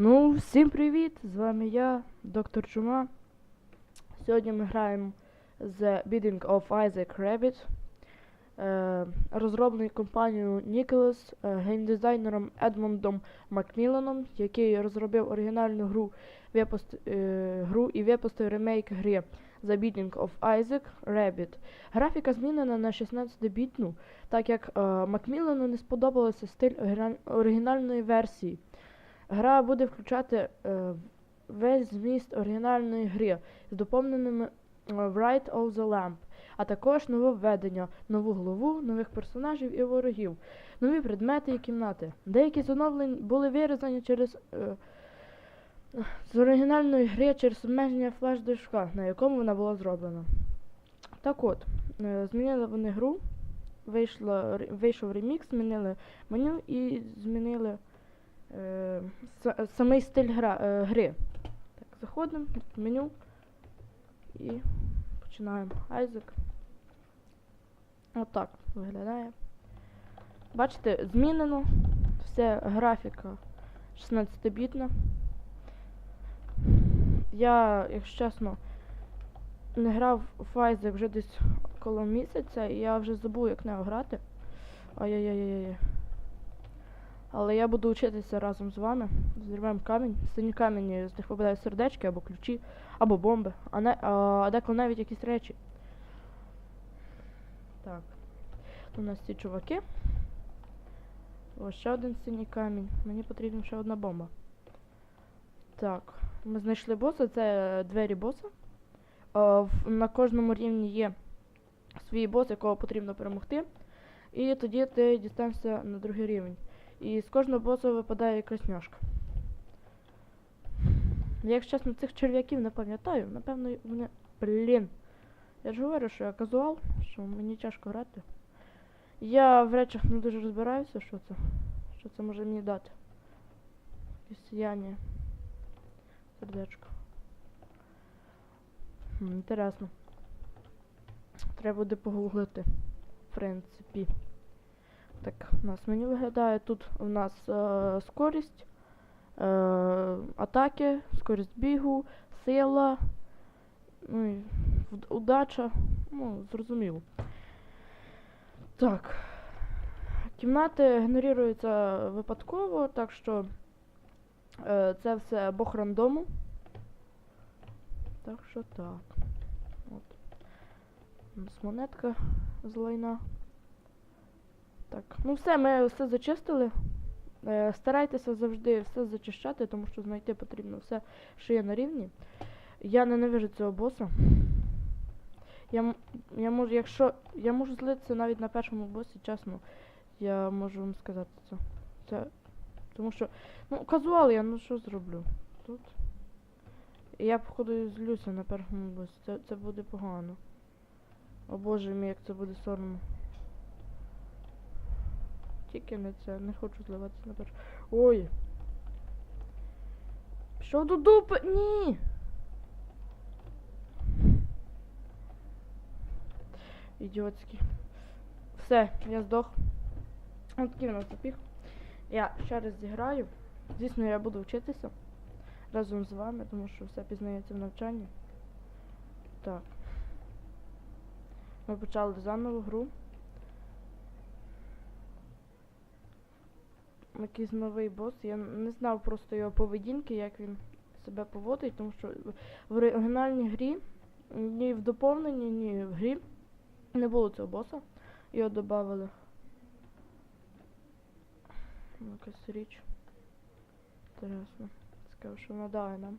Ну, всім привіт! З вами я, доктор Чума. Сьогодні ми граємо The Bidding of Isaac Rabbit, е, розроблений компанією Nicholas, е, геймдизайнером Едмондом Макміланом, який розробив оригінальну гру, випуст, е, гру і випустив ремейк гри The Bidding of Isaac Rabbit. Графіка змінена на 16-бітну, так як е, Макмілану не сподобався стиль оригінальної версії. Гра буде включати е, весь зміст оригінальної гри з доповненими е, Write of the Lamp, а також нововведення, нову голову, нових персонажів і ворогів, нові предмети і кімнати. Деякі з оновлень були вирізані через е, з оригінальної гри через обмеження флеш-дишка, на якому вона була зроблена. Так от, е, змінили вони гру, вийшло, вийшов ремікс, змінили меню і змінили е, самий стиль гра, е, гри. Так, заходимо в меню і починаємо. Айзек. Отак виглядає. Бачите, змінено. Все графіка 16-бітна. Я, якщо чесно, не грав в Айзек вже десь коло місяця, і я вже забув, як нею грати. Ай-яй-яй-яй. Але я буду вчитися разом з вами. Зірвемо камінь. Сині камені з них випадають сердечки або ключі, або бомби, а, не, а, деколи навіть якісь речі. Так. Тут у нас ці чуваки. Ось ще один синій камінь. Мені потрібна ще одна бомба. Так. Ми знайшли боса, це двері боса. А, в, на кожному рівні є свій бос, якого потрібно перемогти. І тоді ти дістанешся на другий рівень. І з кожного боса випадає якась няшка. Я, якщо чесно, цих черв'яків не пам'ятаю. Напевно, вони. Блін. Я ж говорю, що я казуал, що мені тяжко грати. Я в речах не дуже розбираюся, що це. Що це може мені дати. Якесь Сердечко. Інтересно. Треба буде погуглити. В принципі. Так, у нас меню виглядає. Тут у нас е, скорість, е, атаки, скорість бігу, сила, ну і удача. Ну, зрозуміло. Так. Кімнати генеруються випадково, так що е, це все бог рандому. Так що так. От. У нас монетка з лайна. Так, ну все, ми все зачистили. Е, старайтеся завжди все зачищати, тому що знайти потрібно все, що є на рівні. Я ненавижу цього боса. Я, я можу, якщо. Я можу злитися навіть на першому босі, чесно. Я можу вам сказати це. Це. Тому що. Ну, казуал я, ну що зроблю? Тут. Я, походу, злюся на першому босі. Це, це буде погано. О боже мій, як це буде соромно. Тільки не це, не хочу зливатися на першу. Ой. Що до дупи? Ні. Ідіотський. Все, я здох. Ось такий у нас запіг. Я ще раз зіграю. Звісно, я буду вчитися разом з вами, тому що все пізнається в навчанні. Так. Ми почали заново гру. Якийсь новий бос. Я не знав просто його поведінки, як він себе поводить, тому що в оригінальній грі, ні в доповненні, ні в грі не було цього боса. Його додали. Якась річ. Інтересно. Цікаво, що вона дає нам.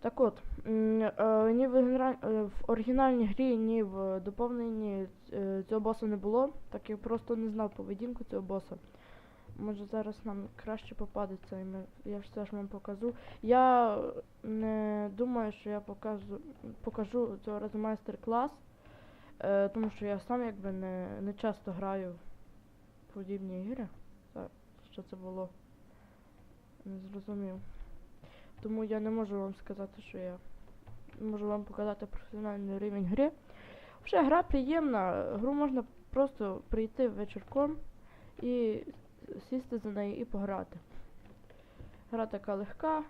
Так от, е, ні в, е, в оригінальній грі, ні в доповненні е, цього боса не було, так я просто не знав поведінку цього боса. Може зараз нам краще попадеться, і ми, я все ж вам покажу. Я не думаю, що я покажу, покажу цього разу майстер-клас, е, тому що я сам якби не, не часто граю в подібні ігри. Так, що це було? Не зрозумів. Тому я не можу вам сказати, що я можу вам показати професіональний рівень гри. Вже гра приємна, гру можна просто прийти вечірком і сісти за неї і пограти. Гра така легка.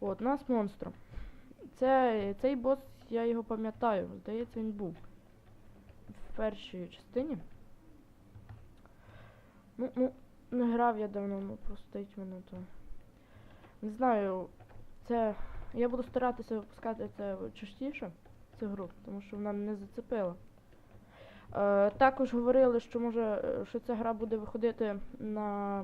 От, нас монстром. Це, цей бос, я його пам'ятаю, здається, він був в першій частині. Ну, ну, не грав я давно, ну просто стоїть мене то. Не знаю, це. Я буду старатися випускати це частіше, цю гру, тому що вона мене зацепила. Е, також говорили, що може, е, що ця гра буде виходити на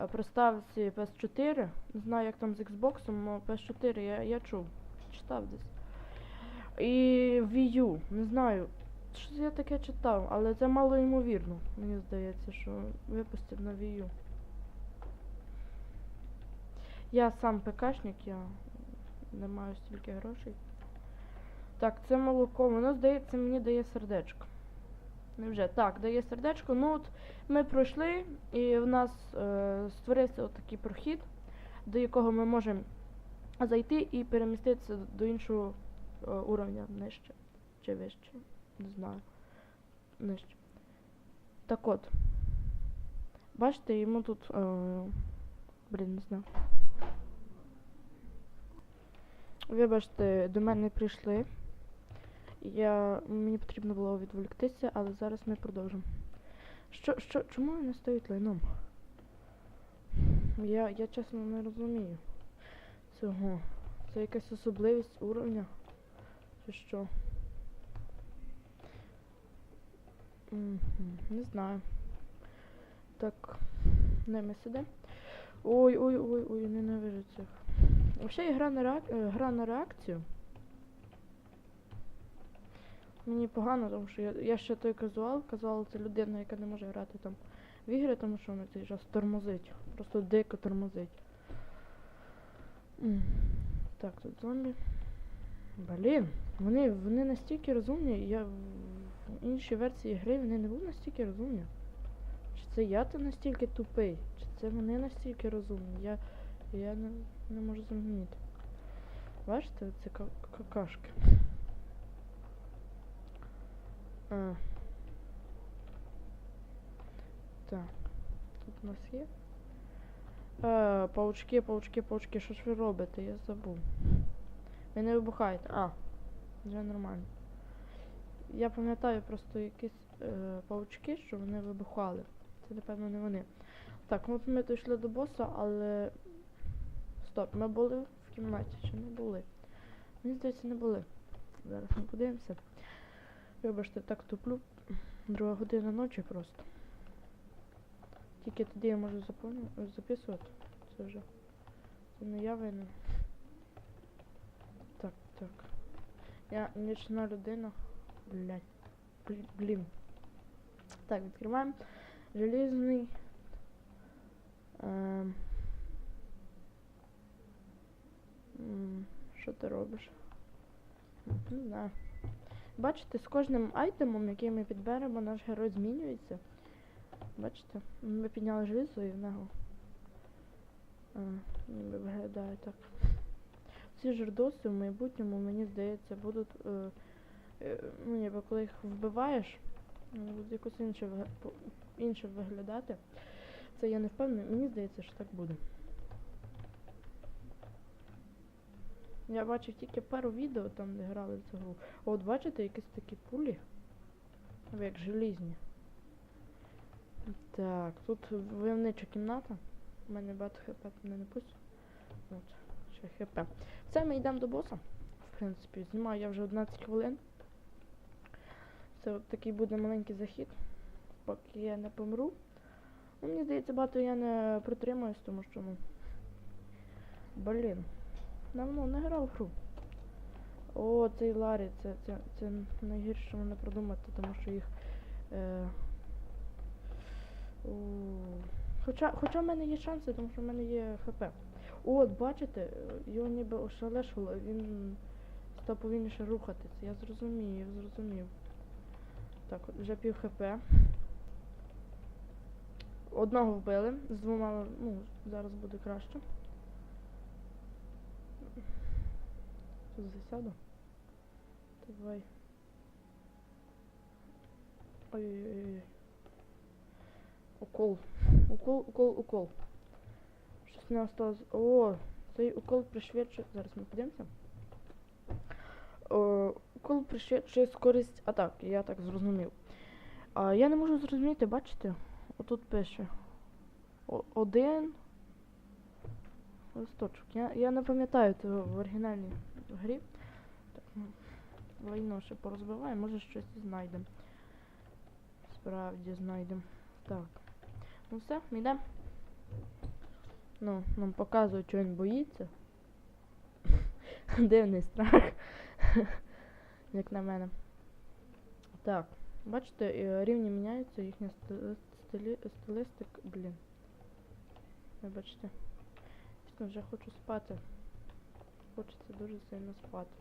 е, приставці PS4. Не знаю, як там з Xbox, але PS4 я, я чув, читав десь. І Wii U, не знаю. Що я таке читав, але це мало ймовірно. Мені здається, що випустять на Wii U. Я сам ПКшник, я не маю стільки грошей. Так, це молоко. Воно, здається, мені дає сердечко. Невже? Так, дає сердечко. Ну от ми пройшли, і в нас е, створився отакий прохід, до якого ми можемо зайти і переміститися до іншого е, уровня нижче. Чи вище. Не знаю. Нижче. Так от. Бачите, йому тут. Е, блін, не знаю. Вибачте, до мене прийшли. Я, мені потрібно було відволіктися, але зараз ми продовжимо. Що, що, чому вони стоять лайном? Я, я чесно не розумію цього. Це якась особливість уровня. Чи що? Не знаю. Так, не ми сидимо. Ой, ой, ой, ой, ненавижу цих. Взагалі гра на, реак... е, гра на реакцію. Мені погано, тому що я, я ще той казуал, казуал це людина, яка не може грати там в ігри, тому що вона цей час тормозить. Просто дико тормозить. Так, тут зомбі. Блін, вони, вони настільки розумні, я в іншій версії гри вони не були настільки розумні. Чи це я то настільки тупий? Чи це вони настільки розумні? Я, я не, не можу зрозуміти. Бачите, це ка- какашки. А. Так. Тут у нас є. А, паучки, паучки, паучки, що ж ви робите? Я забув. Ви не вибухаєте. А, вже нормально. Я пам'ятаю просто якісь е, паучки, що вони вибухали. Це, напевно, не вони. Так, ми дійшли до боса, але. Стоп, ми були в кімнаті, чи не були? Мені здається, не були. Зараз ми подивимося. Вибачте, так туплю. Друга година ночі просто. Тільки тоді я можу записувати. Це вже. Це не я винен. Так, так. Я нічна людина. Блять. Блін. Так, відкриваємо. Желізний. Ем. Що ти робиш? Не знаю. Бачите, з кожним айтемом, який ми підберемо, наш герой змінюється. Бачите? Ми підняли желізо і в нього. Виглядає так. Ці жердоси в майбутньому, мені здається, будуть. Е, е, ну, ніби коли їх вбиваєш, будуть якось інше, інше виглядати. Це я не впевнена, мені здається, що так буде. Я бачив тільки пару відео там, де грали в цю гру. От бачите, якісь такі пулі. Ну, Як желізні. Так, тут войовнича кімната. У мене багато хп мене не пустять. От, ще хп. Все, ми йдемо до боса. В принципі, знімаю я вже 11 хвилин. Це от такий буде маленький захід. Поки я не помру. Ну, мені здається, багато я не протримаюсь, тому що, ну. Блін. Давно не грав гру. О, цей Ларі, це, це, це найгірше мене придумати, тому що їх. Е, хоча, хоча в мене є шанси, тому що в мене є ХП. От, бачите, його ніби ошелешило, він став повільніше рухатись. Я зрозумів, зрозумів. Так, вже пів ХП. Одного вбили, з двома, ну, зараз буде краще. Тут засяду. Давай. Ой-ой-ой. Укол. Укол, укол, укол. не осталось. О, цей укол пришвидшує. Зараз ми подивимося. О, укол пришвидшує скорість атаки, я так зрозумів. А я не можу зрозуміти, бачите? Отут пише. О- один. Листочок. Я, я не пам'ятаю цього в оригінальній грі. Так, ну, лайно ще порозбиваємо, може щось знайдемо. Справді знайдемо. Так. Ну все, ми йдемо. Ну, нам показують, що він боїться. Дивний страх. Як на мене. Так. Бачите, е, рівні міняються, їхня стилі, стилистик, блін. Ви бачите. Вже хочу спати. Хочеться дуже сильно спати.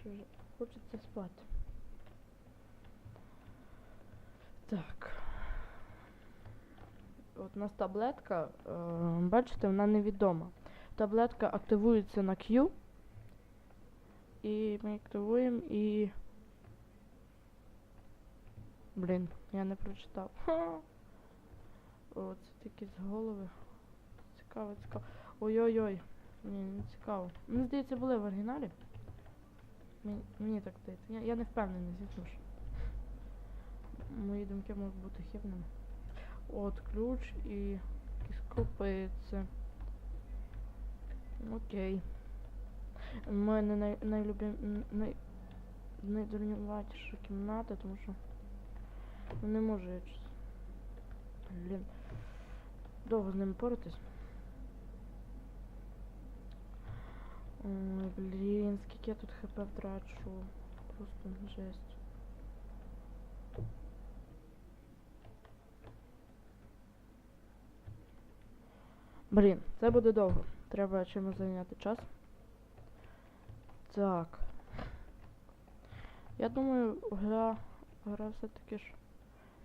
Що ж, хочеться спати. Так. От у нас таблетка, е, бачите, вона невідома. Таблетка активується на Q. І ми активуємо і. Блін, я не прочитав. О, це такі з голови. Цікаво, цікаво. Ой-ой-ой. Ні, не цікаво. Мені здається, були в оригіналі. Мені, мені так здається. Я, я не впевнений, звісно ж. Мої думки можуть бути хибними. От ключ і якісь копиці. Окей. У мене най, найлюбим... н- най, найдурнуватіша кімната, тому що ну, не можу я щось. Блін. Довго з ним поратись. Ой, блін, скільки я тут хп втрачу. Просто жесть. Блін, це буде довго. Треба чимось зайняти час. Так. Я думаю, гра, гра все-таки ж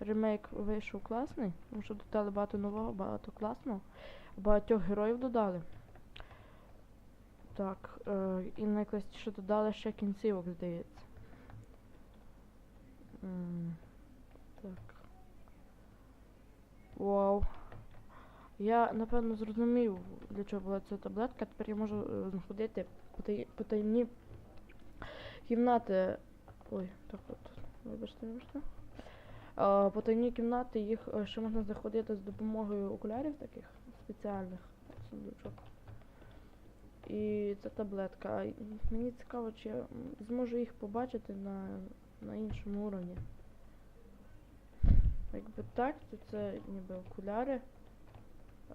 ремейк вийшов класний, тому що додали багато нового, багато класного. Багатьох героїв додали. Так, е, і найкласніше додали ще кінцівок, здається. Так. Вау. Я напевно зрозумів, для чого була ця таблетка. Тепер я можу е, знаходити потай- потайні кімнати. Ой, так от. Вибачте, вибачте. А, потайні кімнати, їх е, ще можна знаходити з допомогою окулярів таких спеціальних сундучок. І це таблетка. Мені цікаво, чи я зможу їх побачити на, на іншому уровні. Якби так, то це ніби окуляри.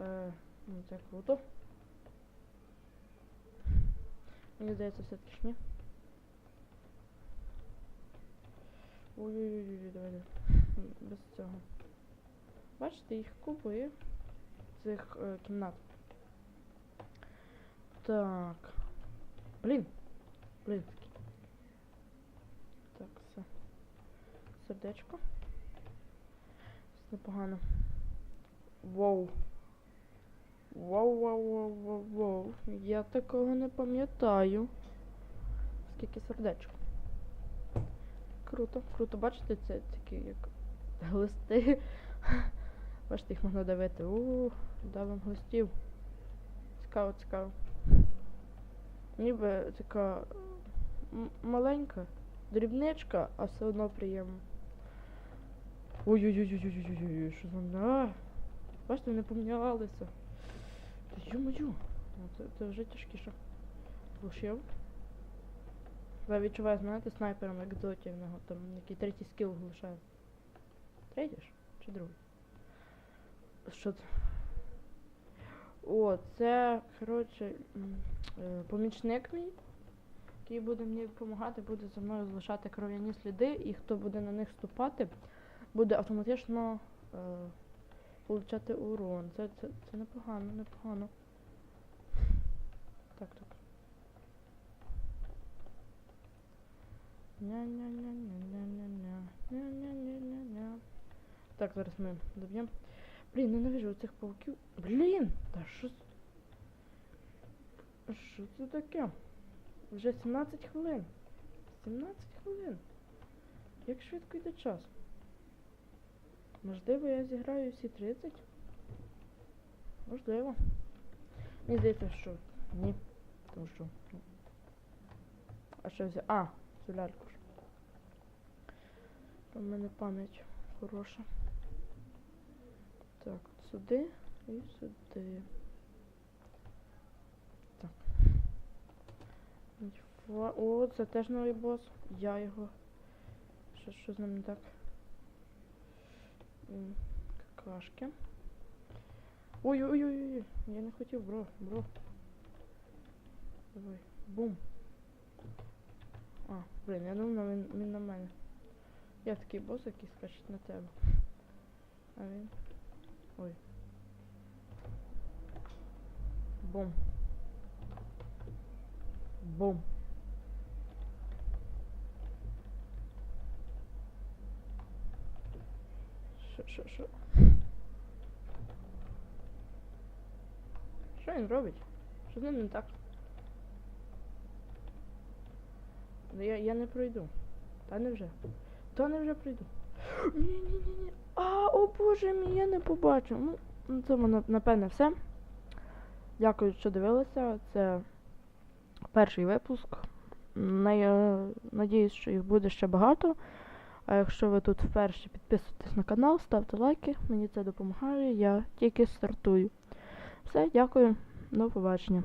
Е, ну, це круто. Мені здається, все-таки ж ні. Ой-ой-ой, давай. Без цього. Бачите, їх купи цих е, кімнат. Так. Блін. Блін. Так, все. Сердечко. Все непогано. Воу. Воу, воу, воу, воу, воу. Я такого не пам'ятаю. Скільки сердечок. Круто, круто. Бачите, це такі як глисти. Бачите, їх можна давити. Ууу, давим глистів. Цікаво, цікаво. Ніби така маленька, дрібничка, а все одно приємно. Ой-ой-ой-ой-ой-ой-ой, що за на? Бачите, вони помінялися. Та ю-мою. Ну, Це, це вже тяжкіше. Глушив. Я відчуваю, знаєте, снайпером як доті в нього там який третій скіл глушає. Третій ж? Чи другий? Що це? О, це, коротше, е, помічник мій, який буде мені допомагати, буде за мною залишати кров'яні сліди, і хто буде на них ступати, буде автоматично е, получати урон. Це, це, це непогано, непогано. Так, так. Ня-ня-ня-ня-ня-ня-ня. Ня-ня-ня-ня-ня. Так, зараз ми доб'ємо. Блін, ненавижу цих пауків. Блін! Та що з- Що це таке? Вже 17 хвилин. 17 хвилин. Як швидко йде час? Можливо, я зіграю всі 30? Можливо. Мені здається, що ні. Тому що. ну, А що взяв? А, цю ляльку ж. У мене пам'ять хороша. Так, сюди і сюди. Так. О, це теж новий бос. Я його. Що, що з ним не так? Какашки. Ой-ой-ой-ой. Я не хотів, бро, бро. Давай. Бум. А, блін, я думав, він, він на мене. Я такий бос, який скачить на тебе. А він. Ой. Бум. Бум. Що, що, що? Він робить? Що з ним не так? Ну, Я, я не пройду. Та не вже. Та не вже пройду. Ні, ні, ні, ні. А, о боже мій, я не побачив. Ну, на цьому напевне все. Дякую, що дивилися. Це перший випуск. Най- Надіюсь, що їх буде ще багато. А якщо ви тут вперше підписуйтесь на канал, ставте лайки, мені це допомагає, я тільки стартую. Все, дякую, до побачення.